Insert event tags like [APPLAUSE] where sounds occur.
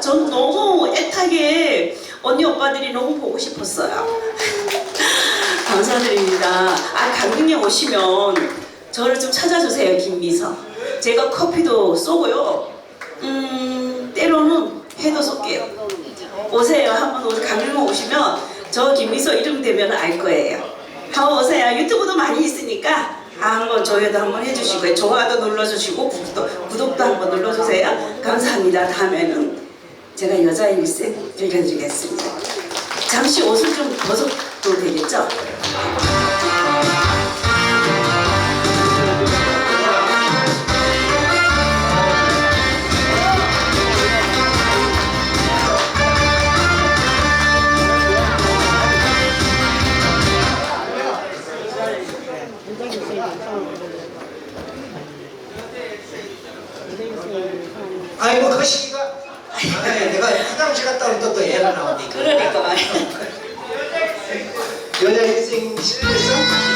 전 너무 애타게 언니 오빠들이 너무 보고 싶었어요. [LAUGHS] 감사드립니다. 아 강릉에 오시면 저를 좀 찾아주세요 김미서. 제가 커피도 쏘고요. 음 때로는 회도 쏠게요. 오세요. 한번 오늘 강릉 오시면 저 김미서 이름 되면 알 거예요. 한번 오세요. 유튜브도 많이 있으니까 한번 조회도 한번 해주시고요. 좋아도 눌러주시고 구독, 구독도 한번 눌러주세요. 감사합니다. 다음에는 제가 여자 일생 들려드리겠습니다. 잠시 옷을 좀 벗어도 되겠죠? 아이고 그 시기가 아니, 내가 화장실 갔다 오면 또, 또 애가 나오니까 그러니까 말이에요. 여자 일생 시대에서 이게